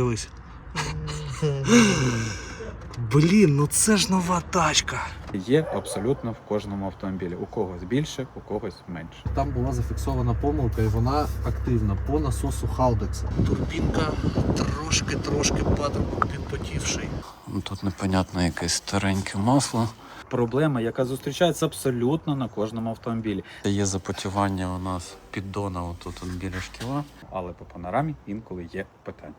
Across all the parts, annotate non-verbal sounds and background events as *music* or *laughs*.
Дивись. Блін, ну це ж нова тачка. Є абсолютно в кожному автомобілі. У когось більше, у когось менше. Там була зафіксована помилка і вона активна по насосу Халдекса. Турбінка трошки-трошки патрубок підпотівший. Тут непонятно якесь стареньке масло. Проблема, яка зустрічається абсолютно на кожному автомобілі. Є запотівання у нас піддона отут біля шкіла. Але по панорамі інколи є питання.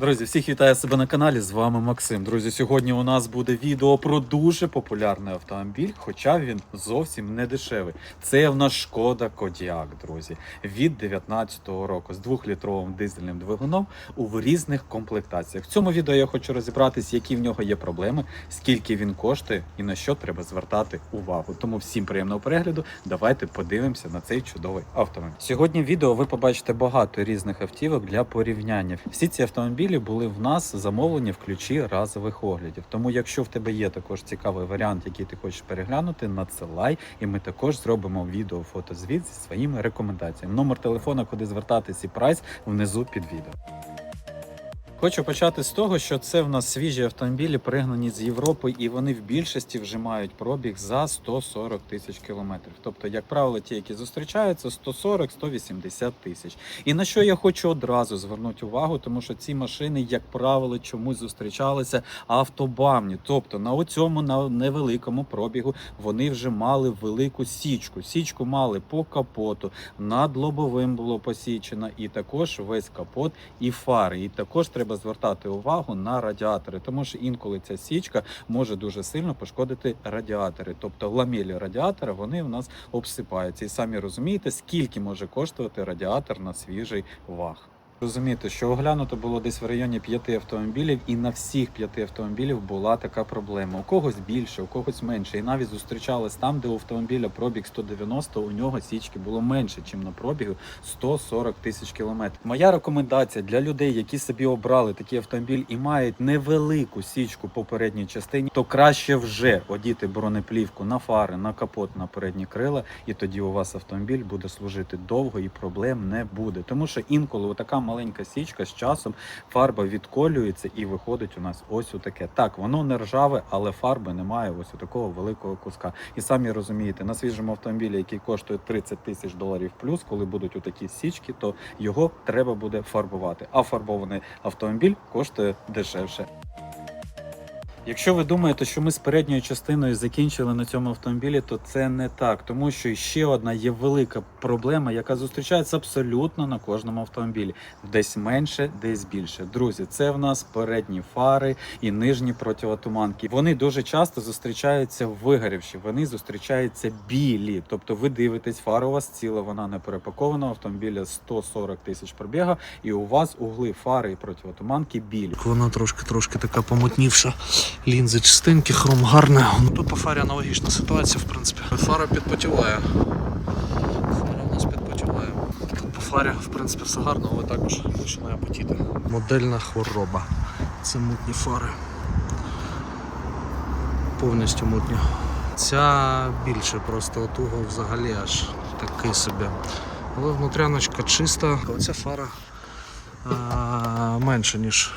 Друзі, всіх вітаю себе на каналі. З вами Максим. Друзі, сьогодні у нас буде відео про дуже популярний автомобіль, хоча він зовсім не дешевий. Це в нас шкода Кодіак, друзі, від 19-го року з двохлітровим дизельним двигуном у різних комплектаціях. В цьому відео я хочу розібратись, які в нього є проблеми, скільки він коштує і на що треба звертати увагу. Тому всім приємного перегляду. Давайте подивимося на цей чудовий автомобіль. Сьогодні в відео ви побачите багато різних автівок для порівняння. Всі ці автомобілі були в нас замовлені в ключі разових оглядів. Тому, якщо в тебе є також цікавий варіант, який ти хочеш переглянути, надсилай, і ми також зробимо відео фотозвіт зі своїми рекомендаціями. Номер телефона, куди звертатись і прайс внизу під відео. Хочу почати з того, що це в нас свіжі автомобілі, пригнані з Європи, і вони в більшості вже мають пробіг за 140 тисяч кілометрів. Тобто, як правило, ті, які зустрічаються, 140-180 тисяч. І на що я хочу одразу звернути увагу, тому що ці машини, як правило, чомусь зустрічалися автобамні. Тобто на оцьому на невеликому пробігу вони вже мали велику січку. Січку мали по капоту, над лобовим було посічено, і також весь капот і фари. І також треба звертати увагу на радіатори, тому що інколи ця січка може дуже сильно пошкодити радіатори. Тобто ламелі радіатора вони у нас обсипаються. І самі розумієте, скільки може коштувати радіатор на свіжий ваг. Розумієте, що оглянуто було десь в районі п'яти автомобілів, і на всіх п'яти автомобілів була така проблема. У когось більше, у когось менше. І навіть зустрічались там, де у автомобіля пробіг 190, у нього січки було менше, ніж на пробігу 140 тисяч кілометрів. Моя рекомендація для людей, які собі обрали такий автомобіль і мають невелику січку по передній частині, то краще вже одіти бронеплівку на фари, на капот, на передні крила, і тоді у вас автомобіль буде служити довго і проблем не буде. Тому що інколи така маленька січка з часом фарба відколюється і виходить у нас ось таке. Так, воно не ржаве, але фарби немає ось у такого великого куска. І самі розумієте, на свіжому автомобілі, який коштує 30 тисяч доларів плюс, коли будуть у такі січки, то його треба буде фарбувати. А фарбований автомобіль коштує дешевше. Якщо ви думаєте, що ми з передньою частиною закінчили на цьому автомобілі, то це не так, тому що ще одна є велика проблема, яка зустрічається абсолютно на кожному автомобілі. Десь менше, десь більше. Друзі, це в нас передні фари і нижні противотуманки. Вони дуже часто зустрічаються вигорівші, вони зустрічаються білі. Тобто ви дивитесь, фара у вас ціла, вона не перепакована, автомобіля 140 тисяч пробіга, і у вас угли фари і противотуманки білі. Вона трошки-трошки така помутнівша. Лінзи чистенькі, хром гарний. Ну, Тут по фарі аналогічна ситуація, в принципі. Фара підпотіває. Фара у нас підпотіває. Тут по фарі, в принципі, все гарно, але також починає потіти. Модельна хвороба. Це мутні фари. Повністю мутні. Ця більше просто отуго взагалі аж такий собі. Але внутряночка чиста. Оця фара а, менше, ніж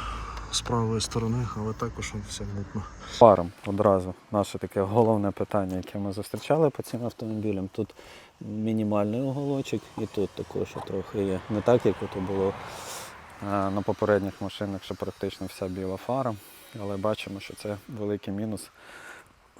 з правої сторони, але також все мутно. Паром одразу наше таке головне питання, яке ми зустрічали по цим автомобілям. Тут мінімальний уголочок і тут також трохи є. Не так, як ото було е, на попередніх машинах, що практично вся біла фара. Але бачимо, що це великий мінус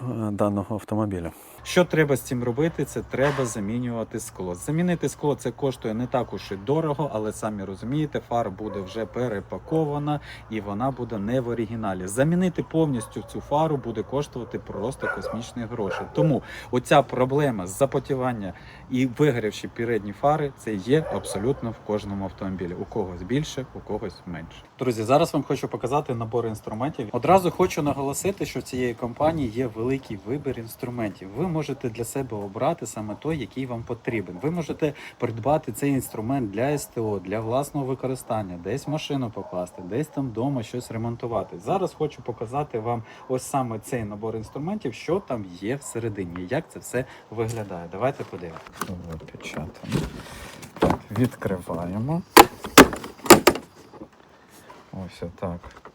е, даного автомобіля. Що треба з цим робити? Це треба замінювати скло. Замінити скло це коштує не так уж і дорого, але самі розумієте, фара буде вже перепакована і вона буде не в оригіналі. Замінити повністю цю фару буде коштувати просто космічні гроші. Тому оця проблема з запотівання і вигорівші передні фари це є абсолютно в кожному автомобілі. У когось більше, у когось менше. Друзі, зараз вам хочу показати набор інструментів. Одразу хочу наголосити, що в цієї компанії є великий вибір інструментів. Ви можете для себе обрати саме той, який вам потрібен. Ви можете придбати цей інструмент для СТО, для власного використання, десь машину покласти, десь там вдома щось ремонтувати. Зараз хочу показати вам ось саме цей набор інструментів, що там є всередині, як це все виглядає. Давайте подивимося. Опечатано. відкриваємо. Ось отак.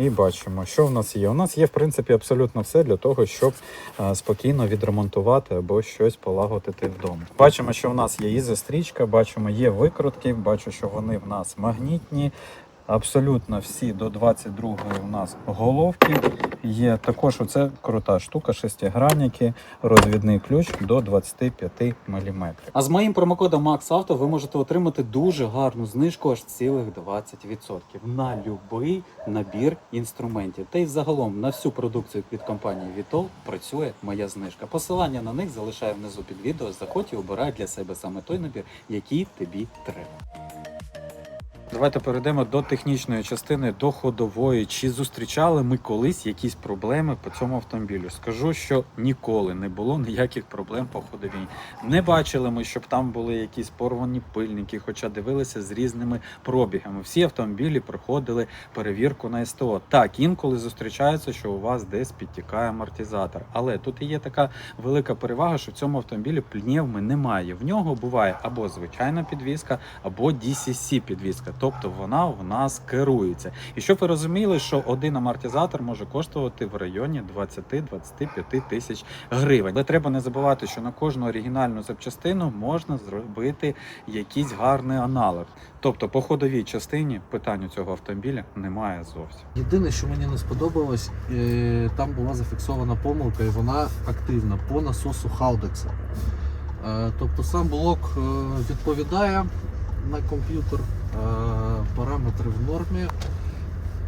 І бачимо, що в нас є. У нас є, в принципі, абсолютно все для того, щоб е, спокійно відремонтувати або щось полагодити вдома. Бачимо, що в нас є і зустрічка, бачимо, є викрутки, бачу, що вони в нас магнітні. Абсолютно всі до 22 у нас головки. Є також оце крута штука, шестигранники, розвідний ключ до 25 мм. А з моїм промокодом MaxAuto ви можете отримати дуже гарну знижку аж цілих 20% на будь-який набір інструментів. Та й загалом на всю продукцію від компанії Vitol працює моя знижка. Посилання на них залишаю внизу під відео. Заходь і обирай для себе саме той набір, який тобі треба. Давайте перейдемо до технічної частини, до ходової. Чи зустрічали ми колись якісь проблеми по цьому автомобілю? Скажу, що ніколи не було ніяких проблем по ходовій. Не бачили ми, щоб там були якісь порвані пильники, хоча дивилися з різними пробігами. Всі автомобілі проходили перевірку на СТО. Так, інколи зустрічається, що у вас десь підтікає амортизатор. Але тут і є така велика перевага, що в цьому автомобілі пневми немає. В нього буває або звичайна підвізка, або DCC підвізка. Тобто вона в нас керується. І щоб ви розуміли, що один амортизатор може коштувати в районі 20-25 тисяч гривень. Але треба не забувати, що на кожну оригінальну запчастину можна зробити якийсь гарний аналог. Тобто по ходовій частині питань у цього автомобіля немає зовсім. Єдине, що мені не сподобалось, е, там була зафіксована помилка і вона активна по насосу Халдекса. Е, Тобто сам блок е, відповідає на комп'ютер, е, параметри в нормі,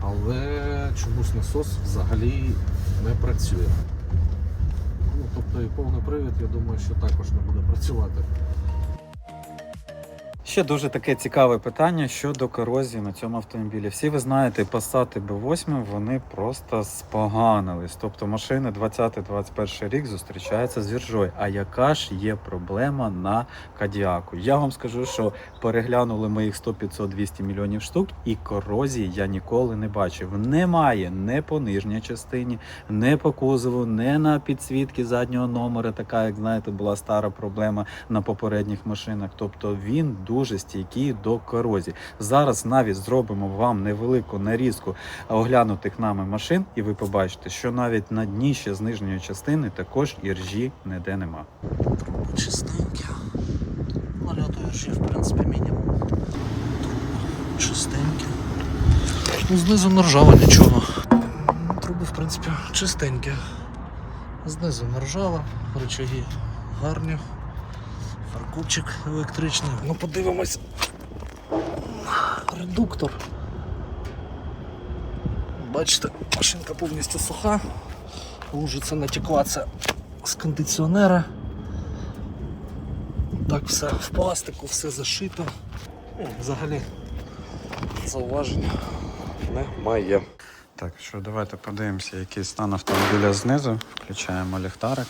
але чомусь насос взагалі не працює. Ну, тобто і повний привід, я думаю, що також не буде працювати. Ще дуже таке цікаве питання щодо корозії на цьому автомобілі. Всі ви знаєте, Passat B8 вони просто споганились.Тобто машини 20-21 рік зустрічаються з віржою. А яка ж є проблема на Кадіаку? Я вам скажу, що переглянули ми їх 100, 500, 200 мільйонів штук, і корозії я ніколи не бачив. Немає не по нижній частині, не по кузову, не на підсвітки заднього номера, така як знаєте, була стара проблема на попередніх машинах. Тобто він дуже стійкий до корозії. Зараз навіть зробимо вам невелику нарізку оглянутих нами машин, і ви побачите, що навіть на дні ще з нижньої частини також іржі ніде нема. Труби чистенькі. Нальоту іржі, в принципі, мінімум. Труби чистенькі. Ну, знизу не ржава нічого. Труби, в принципі, чистенькі. Знизу не ржава, речаги гарні. Фаркопчик електричний. Ну подивимось. Редуктор. Бачите, машинка повністю суха. Лужиця натекла це з кондиціонера. Так все в пластику, все зашито. Ну, Взагалі зауважень немає. Так, що давайте подивимося, який стан автомобіля знизу. Включаємо ліхтарик.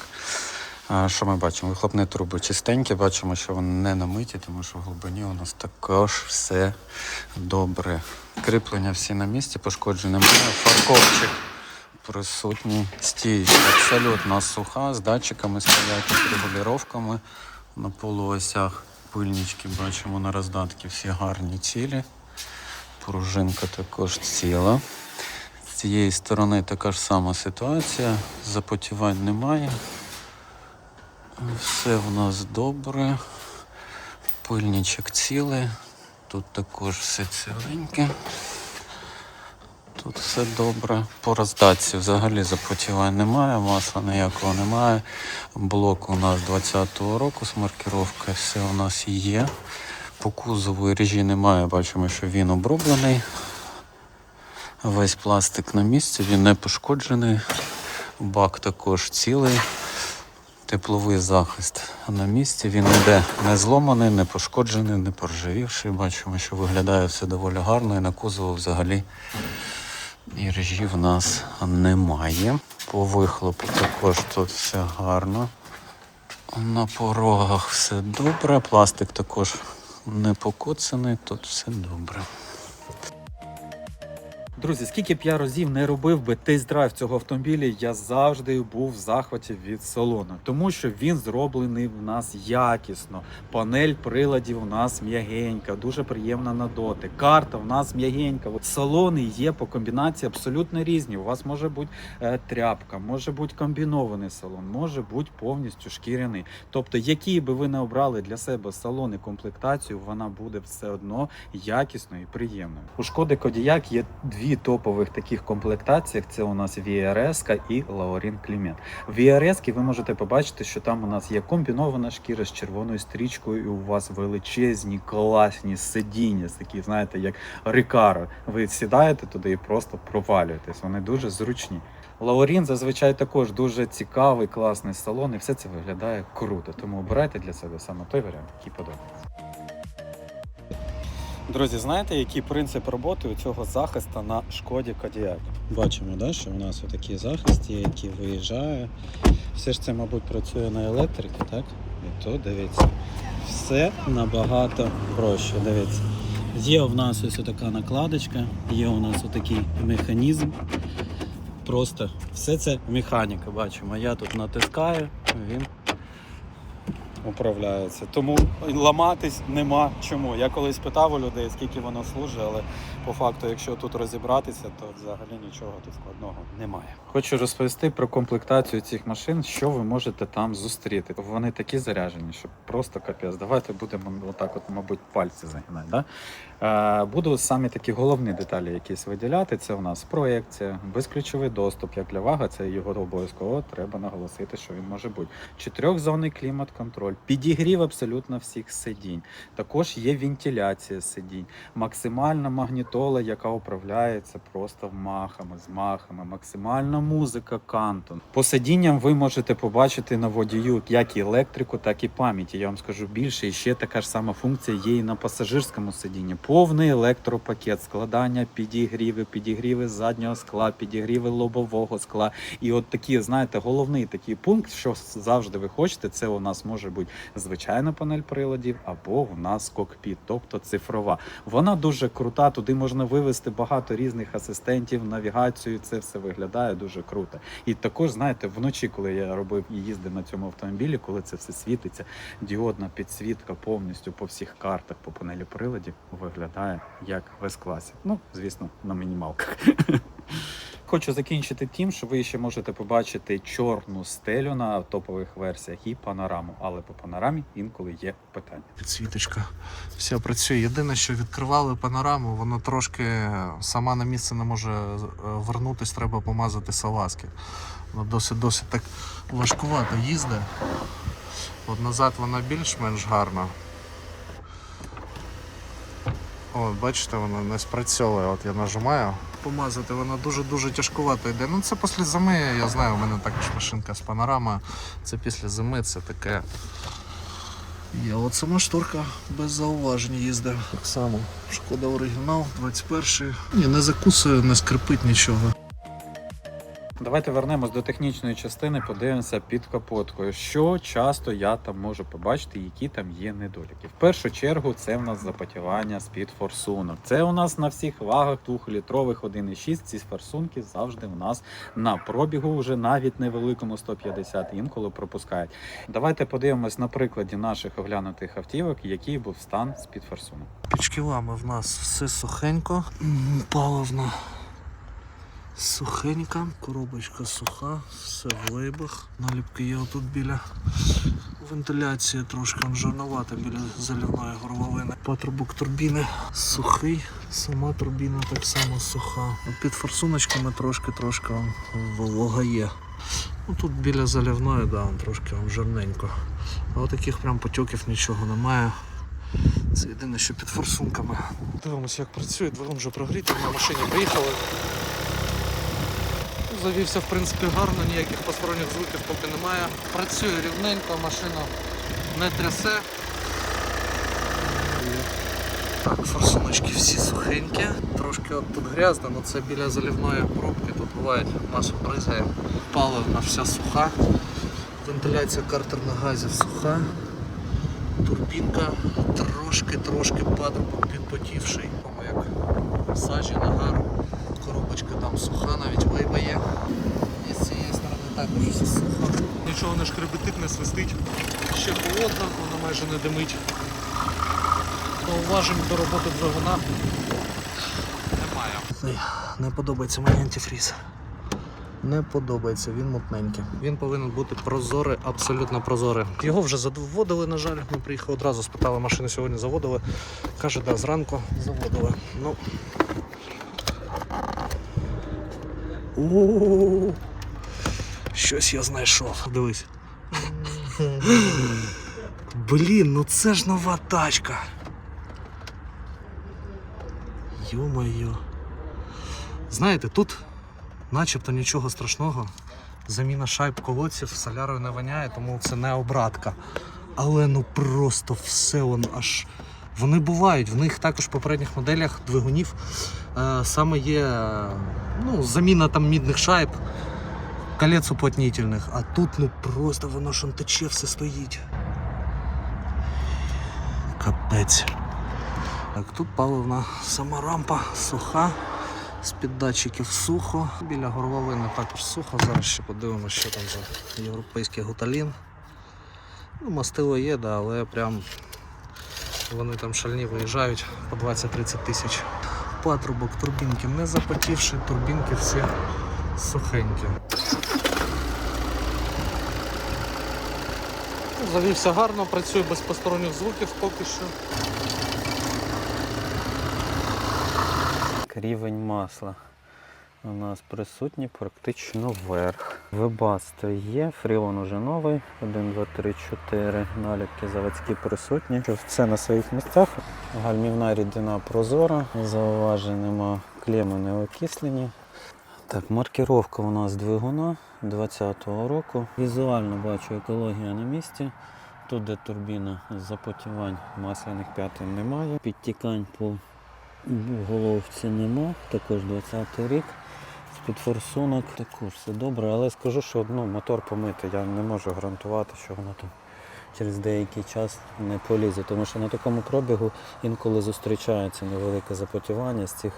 Що ми бачимо? Вихлопні труби чистенькі, бачимо, що вони не намиті, тому що в глибині у нас також все добре. Кріплення всі на місці, пошкоджень немає. Фарковчик присутній. Стіючка абсолютно суха, з датчиками стоять, з регулювання на полуосях. Пильнички бачимо на роздатки всі гарні цілі. Пружинка також ціла. З цієї сторони така ж сама ситуація. Запотівань немає. Все в нас добре. Пильничок цілий. Тут також все ціленьке. Тут все добре. По роздатці взагалі запотівань немає, масла ніякого немає. Блок у нас 20-го року з маркировкою, все у нас є. По кузову режі немає, бачимо, що він оброблений. Весь пластик на місці, він не пошкоджений. Бак також цілий. Тепловий захист на місці. Він ніде не зломаний, не пошкоджений, не поржавівший. Бачимо, що виглядає все доволі гарно і на кузову взагалі і режі в нас немає. По вихлопу також тут все гарно. На порогах все добре. Пластик також не покоцаний, тут все добре. Друзі, скільки б я разів не робив би тест-драйв цього автомобіля, я завжди був в захваті від салону, тому що він зроблений в нас якісно. Панель приладів у нас м'ягенька, дуже приємна на дотик. Карта в нас м'ягенька. Салони є по комбінації абсолютно різні. У вас може бути е, тряпка, може бути комбінований салон, може бути повністю шкіряний. Тобто, які би ви не обрали для себе салон і комплектацію, вона буде все одно якісною і приємною. У шкоди Кодіяк є дві топових таких комплектаціях: це у нас VRS і Laurin Клімент. В VRS ви можете побачити, що там у нас є комбінована шкіра з червоною стрічкою, і у вас величезні, класні сидіння, такі, знаєте, як Рикаро. Ви сідаєте туди і просто провалюєтесь. Вони дуже зручні. Лаурін зазвичай також дуже цікавий, класний салон, і все це виглядає круто. Тому обирайте для себе саме той варіант, який подобається. Друзі, знаєте, який принцип роботи у цього захисту на шкоді Кодіак? Бачимо, да, що у нас отакий захист є, який виїжджає. Все ж це, мабуть, працює на електриці, так? І то дивіться. Все набагато проще. Дивіться. Є у нас ось така накладочка, є у нас отакий механізм. Просто все це механіка, бачимо. Я тут натискаю, він управляється. Тому ламатись нема чому. Я колись питав у людей, скільки воно служить, але по факту, якщо тут розібратися, то взагалі нічого тут складного немає. Хочу розповісти про комплектацію цих машин, що ви можете там зустріти. Вони такі заряджені, що просто капець. Давайте будемо отак, от, мабуть, пальці загинати. Да? Е, буду самі такі головні деталі якісь виділяти. Це у нас проекція, безключовий доступ. Як для вага, це його обов'язково треба наголосити, що він може бути. Чотирьохзонний клімат-контроль, підігрів абсолютно всіх сидінь. Також є вентиляція сидінь, максимальна магнітола, яка управляється просто махами, з махами, максимальна музика Кантон. По сидінням ви можете побачити на водію як і електрику, так і пам'яті. Я вам скажу більше, і ще така ж сама функція є і на пасажирському сидінні. Повний електропакет, складання підігріви, підігріви заднього скла, підігріви лобового скла. І от такі, знаєте, головний такий пункт, що завжди ви хочете, це у нас може бути звичайна панель приладів, або у нас кокпіт, тобто цифрова. Вона дуже крута. Туди можна вивести багато різних асистентів, навігацію. Це все виглядає дуже круто. І також, знаєте, вночі, коли я робив і їздив на цьому автомобілі, коли це все світиться, діодна підсвітка повністю по всіх картах, по панелі приладів виглядає як в С-класі. Ну, звісно, на мінімалках. *laughs* Хочу закінчити тим, що ви ще можете побачити чорну стелю на топових версіях і панораму, але по панорамі інколи є питання. Підсвіточка. Все працює. Єдине, що відкривали панораму, воно трошки сама на місце не може е, вернутись, треба помазати салазки. Воно досить досить так важкувато їздить. От назад вона більш-менш гарна. От, бачите, вона не спрацьовує. От я нажимаю. Помазати вона дуже-дуже тяжкувато йде. Ну це після зими, я знаю, у мене також машинка з панорама. Це після зими, це таке. Є от сама шторка без зауважень їздить. Так само. Шкода оригінал, 21 Ні, не закусує, не скрипить нічого. Давайте вернемось до технічної частини, подивимося під капоткою. Що часто я там можу побачити, які там є недоліки. В першу чергу це в нас запотівання з-під форсунок. Це у нас на всіх вагах двохлітрових 1,6. Ці форсунки завжди у нас на пробігу, вже навіть невеликому 150 інколи пропускають. Давайте подивимось на прикладі наших оглянутих автівок, який був стан з-під форсунок. Під шківами в нас все сухенько. М, Паливна сухенька, коробочка суха, все в лейбах. Наліпки є отут біля вентиляції, трошки жирновата біля заливної горловини. Патрубок турбіни сухий, сама турбіна так само суха. Під форсуночками трошки-трошки волога є. Ну, тут біля заливної, да, трошки он жирненько. А таких прям потьоків нічого немає. Це єдине, що під форсунками. Дивимося, як працює, двигун вже прогрітий, на машині приїхали. Завівся, в принципі, гарно, ніяких посторонніх звуків поки немає. Працює рівненько, машина не трясе. Так, форсуночки всі сухенькі. Трошки от тут грязно, але це біля заливної пробки, тут буває масу бризає. Паливна вся суха. Вентиляція картерних газів суха. Турбінка трошки-трошки патрубок підпотівший, як сажі Травка там суха, навіть виба. І з цієї сторони також все сухо. Нічого не шкребетить, не свистить. Ще холодно, воно майже не димить. Зауважень до роботи двигуна немає. Ні, Не подобається мені антифріз. Не подобається, він мутненький. Він повинен бути прозорий, абсолютно прозорий. Його вже заводили, на жаль. Ми приїхали одразу, спитали, машину сьогодні заводили. Каже, да, зранку заводили. Ну, о, щось я знайшов. Дивись. Блін, ну це ж нова тачка. Йо-моє. Знаєте, тут начебто нічого страшного. Заміна шайб колодців солярою не воняє, тому це не обратка. Але ну просто все воно аж. Вони бувають. В них також в попередніх моделях двигунів е, саме є е, ну, заміна там мідних шайб, колець уплотнительних. А тут ну просто воно ж тече, все стоїть. Капець. Так, тут паливна сама рампа суха. З-під датчиків сухо. Біля горловини також сухо. Зараз ще подивимося, що там за європейський гуталін. Ну, мастило є, да, але прям вони там шальні виїжджають по 20-30 тисяч. Патрубок турбінки не запотівши, турбінки всі сухенькі. Ну, Завівся гарно, працює без посторонніх звуків поки що. Рівень масла у нас присутній практично вверх. Вебасто є, фріон уже новий. 1, 2, 3, 4. Наліпки заводські присутні. Все на своїх місцях. Гальмівна рідина прозора, зауважень нема, клеми не окислені. Так, маркировка у нас двигуна 20-го року. Візуально бачу, екологія на місці. Тут, де турбіна запотівань масляних п'ятин немає. Підтікань по головці нема. Також 20-й рік. З-під форсунок також все добре, але скажу, що ну, мотор помити. Я не можу гарантувати, що воно там через деякий час не полізе, тому що на такому пробігу інколи зустрічається невелике запотівання з цих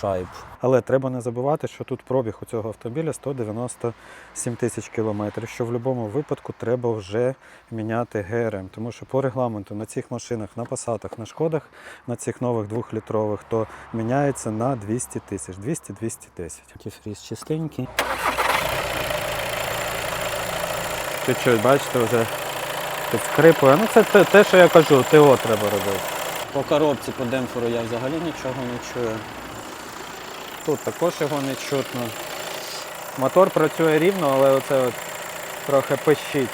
шайб. Але треба не забувати, що тут пробіг у цього автомобіля 197 тисяч кілометрів, що в будь-якому випадку треба вже міняти ГРМ, тому що по регламенту на цих машинах, на пасатах, на шкодах, на цих нових двохлітрових, то міняється на 200 тисяч, 200-210. Антифріз чистенький. Чуть-чуть, бачите, вже підскрипує. Ну це те, те, що я кажу, ТО треба робити. По коробці, по демпферу я взагалі нічого не чую. Тут також його не чутно. Мотор працює рівно, але оце от трохи пищить.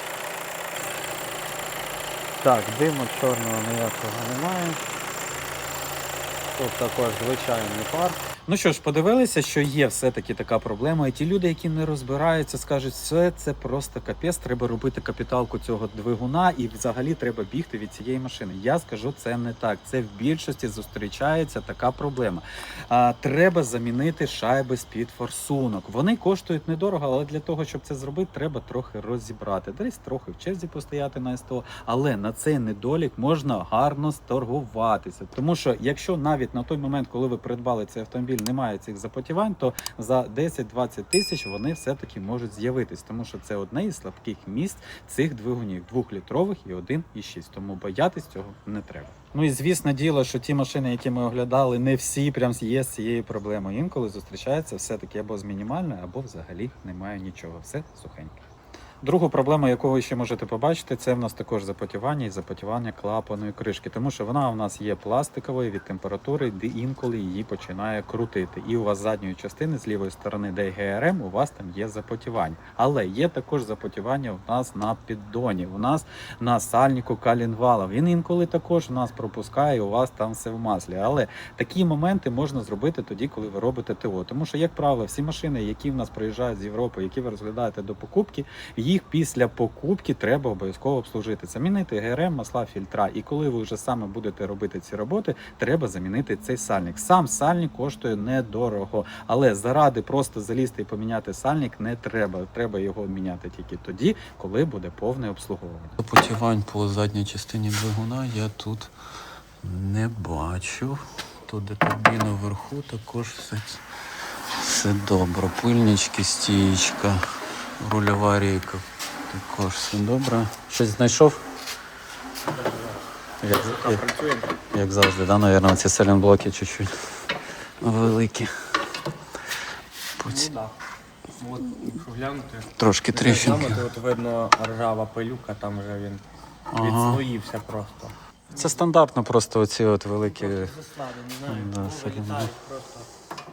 Так, диму чорного ніякого немає. Тут також звичайний пар. Ну що ж, подивилися, що є все-таки така проблема, і ті люди, які не розбираються, скажуть, все це просто капець, треба робити капіталку цього двигуна, і взагалі треба бігти від цієї машини. Я скажу, це не так. Це в більшості зустрічається така проблема. А, треба замінити шайби з-під форсунок. Вони коштують недорого, але для того, щоб це зробити, треба трохи розібрати. Десь трохи в черзі постояти на СТО, але на цей недолік можна гарно сторгуватися. Тому що якщо навіть на той момент, коли ви придбали цей автомобіль, немає цих запотівань, то за 10-20 тисяч вони все-таки можуть з'явитись, тому що це одне із слабких місць цих двигунів двохлітрових і 1,6. Тому боятись цього не треба. Ну і звісно діло, що ті машини, які ми оглядали, не всі прям є з цією проблемою. Інколи зустрічається все-таки або з мінімальною, або взагалі немає нічого. Все сухеньке. Другу проблему, яку ви ще можете побачити, це в нас також запотівання і запотівання клапаної кришки, тому що вона у нас є пластиковою від температури, де інколи її починає крутити. І у вас задньої частини, з лівої сторони, де ГРМ, у вас там є запотівання. Але є також запотівання у нас на піддоні, у нас на сальнику калінвала. Він інколи також у нас пропускає, у вас там все в маслі. Але такі моменти можна зробити тоді, коли ви робите ТО. Тому що, як правило, всі машини, які в нас приїжджають з Європи, які ви розглядаєте до покупки, їх після покупки треба обов'язково обслужити. Замінити ГРМ, масла, фільтра. І коли ви вже саме будете робити ці роботи, треба замінити цей сальник. Сам сальник коштує недорого, але заради просто залізти і поміняти сальник не треба. Треба його міняти тільки тоді, коли буде повне обслуговування. Запотівань по задній частині двигуна я тут не бачу. Тут де турбіна вверху також все, все добре. Пильнички, стієчка, рульова рейка Також все добре. Щось знайшов? Як, як, як завжди, да, наверное, ці селенблоки чуть-чуть великі. Поці- Ну, От, якщо глянути, Трошки тріщинки. Там от, видно ржава пилюка, там вже він Ага. відслоївся просто. Це стандартно просто оці от великі. Заслади, не знаю, Да, ну, вилітають просто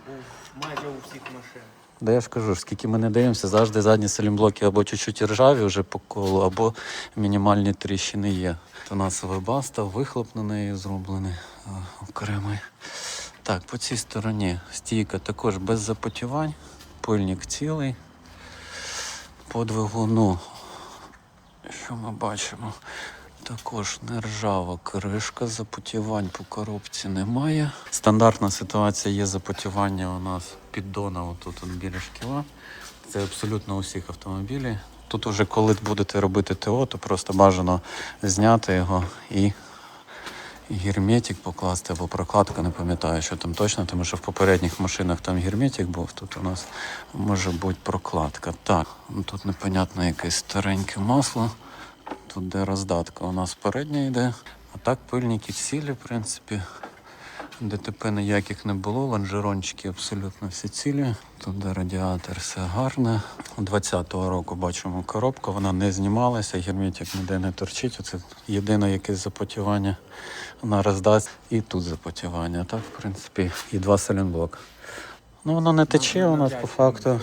у, майже у всіх машин. Да я ж кажу, скільки ми не дивимося, завжди задні селімблоки або чуть-чуть ржаві вже по колу, або мінімальні тріщини є. У нас вебаста, вихлоп на неї зроблений окремий. Так, по цій стороні стійка також без запотівань, пильник цілий. По двигуну, що ми бачимо? Також не ржава кришка, запотівань по коробці немає. Стандартна ситуація є запотівання у нас піддона отут от біля шкіла. Це абсолютно у всіх автомобілів. Тут уже коли будете робити ТО, то просто бажано зняти його і герметик покласти або прокладка, не пам'ятаю, що там точно, тому що в попередніх машинах там герметик був, тут у нас може бути прокладка. Так, тут непонятно якесь стареньке масло. Тут де роздатка у нас передня йде. А так пильники цілі, в принципі. ДТП ніяких не було, лонжерончики абсолютно всі цілі. Тут де радіатор все гарне. 20-го року бачимо коробку, вона не знімалася, герметик ніде не торчить. Оце єдине якесь запотівання на роздасть. І тут запотівання. Так, в принципі, і два салінблока. Ну воно не тече у нас по факту.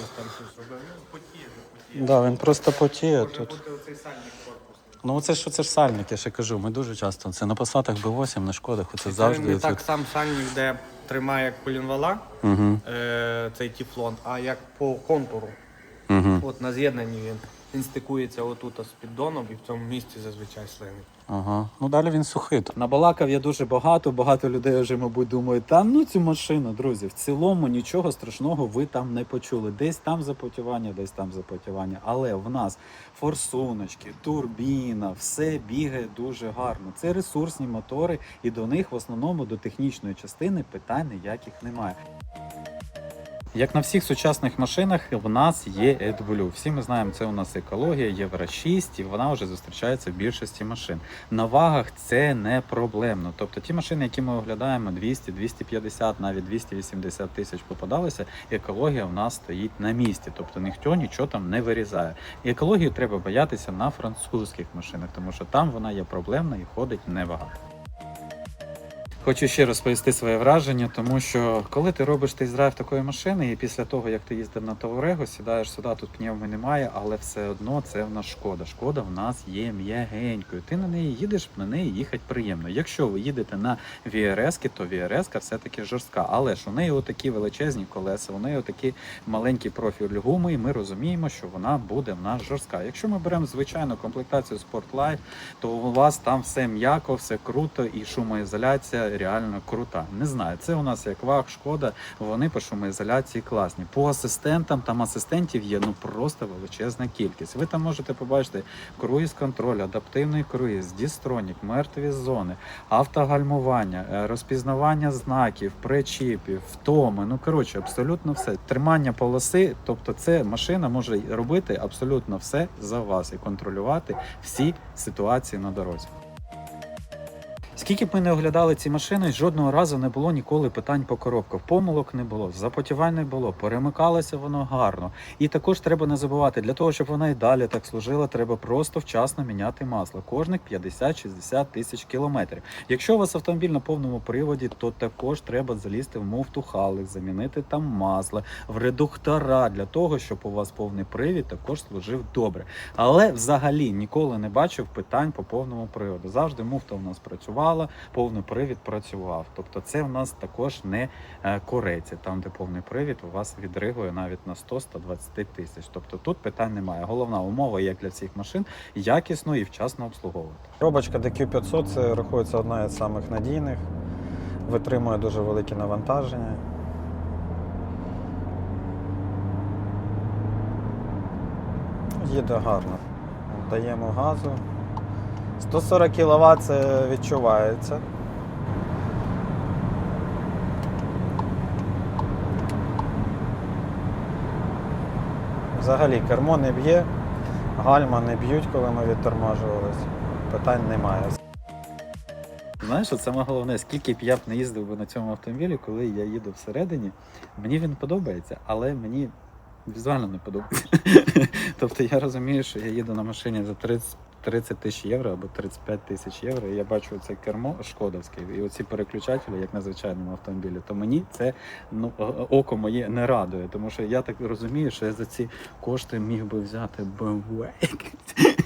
Да, він просто потіє тут. Ну це ж це ж сальник, я ще кажу. Ми дуже часто це на посадах Б8, на шкодах. Це завжди. не так сам сальник, де тримає як полінвала Угу, е, цей тіфлон, а як по контуру. угу. От на з'єднанні він. Він стикується отут з піддоном і в цьому місці зазвичай слинить. Ага. Ну далі він сухий. Набалакав я дуже багато. Багато людей вже, мабуть, думають, та ну цю машину, друзі, в цілому нічого страшного ви там не почули. Десь там запотівання, десь там запотівання. Але в нас форсуночки, турбіна, все бігає дуже гарно. Це ресурсні мотори, і до них в основному до технічної частини питань ніяких немає. Як на всіх сучасних машинах, в нас є AdBlue. Всі ми знаємо, це у нас екологія, Євро 6, і вона вже зустрічається в більшості машин. На вагах це не проблемно. Тобто ті машини, які ми оглядаємо, 200, 250, навіть 280 тисяч попадалися, екологія в нас стоїть на місці. Тобто ніхто нічого там не вирізає. І екологію треба боятися на французьких машинах, тому що там вона є проблемна і ходить небагато. Хочу ще розповісти своє враження, тому що коли ти робиш тест-драйв такої машини, і після того, як ти їздив на Таурего, сідаєш сюди, тут пневми немає, але все одно це в нас шкода. Шкода в нас є м'ягенькою. Ти на неї їдеш, на неї їхати приємно. Якщо ви їдете на VRS, то VRS все-таки жорстка. Але ж у неї отакі величезні колеса, у неї отакі маленький профіль гуми, і ми розуміємо, що вона буде в нас жорстка. Якщо ми беремо звичайну комплектацію Sport Life, то у вас там все м'яко, все круто і шумоізоляція реально крута. Не знаю, це у нас як ваг, шкода. Вони по шумоізоляції класні. По асистентам там асистентів є ну просто величезна кількість. Ви там можете побачити круїз контроль, адаптивний круїз, дістронік, мертві зони, автогальмування, е, розпізнавання знаків, причіпів, втоми. Ну коротше, абсолютно все. Тримання полоси, тобто це машина може робити абсолютно все за вас і контролювати всі ситуації на дорозі. Скільки б ми не оглядали ці машини, жодного разу не було ніколи питань по коробках. Помилок не було, запотівань не було, перемикалося воно гарно. І також треба не забувати, для того, щоб вона і далі так служила, треба просто вчасно міняти масло. Кожних 50-60 тисяч кілометрів. Якщо у вас автомобіль на повному приводі, то також треба залізти в муфту халик, замінити там масло, в редуктора для того, щоб у вас повний привід також служив добре. Але взагалі ніколи не бачив питань по повному приводу. Завжди муфта у нас працювала, повний привід працював. Тобто це в нас також не е, кореці, там де повний привід у вас відригує навіть на 100-120 тисяч. Тобто тут питань немає. Головна умова, як для всіх машин, якісно і вчасно обслуговувати. Коробочка DQ500 це рахується одна із самих надійних, витримує дуже великі навантаження. Їде гарно. Даємо газу. 140 кВт це відчувається. Взагалі кермо не б'є, Гальма не б'ють, коли ми відторможувались. Питань немає. Знаєш, саме головне, скільки б я б не їздив би на цьому автомобілі, коли я їду всередині, мені він подобається, але мені візуально не подобається. *laughs* тобто я розумію, що я їду на машині за 30 30 тисяч євро або 35 тисяч євро, і я бачу це кермо шкодовське, і оці переключателі, як на звичайному автомобілі, то мені це ну, око моє не радує, тому що я так розумію, що я за ці кошти міг би взяти BMW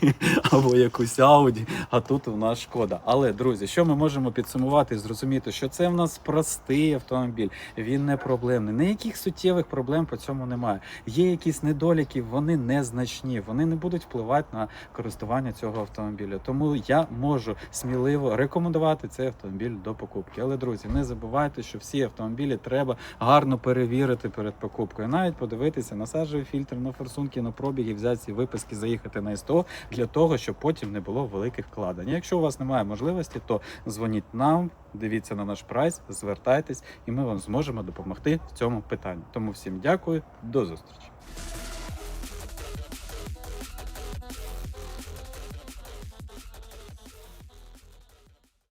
*laughs* або якусь Audi, а тут у нас шкода. Але друзі, що ми можемо підсумувати і зрозуміти, що це в нас простий автомобіль, він не проблемний. Ніяких суттєвих проблем по цьому немає. Є якісь недоліки, вони незначні, вони не будуть впливати на користування цього автомобіля. Тому я можу сміливо рекомендувати цей автомобіль до покупки. Але друзі, не забувайте, що всі автомобілі треба гарно перевірити перед покупкою. Навіть подивитися на сажевий фільтр, на форсунки, на пробіги, взяти ці виписки, заїхати на СТО для того, щоб потім не було великих вкладень. Якщо у вас немає можливості, то дзвоніть нам, дивіться на наш прайс, звертайтесь, і ми вам зможемо допомогти в цьому питанні. Тому всім дякую, до зустрічі.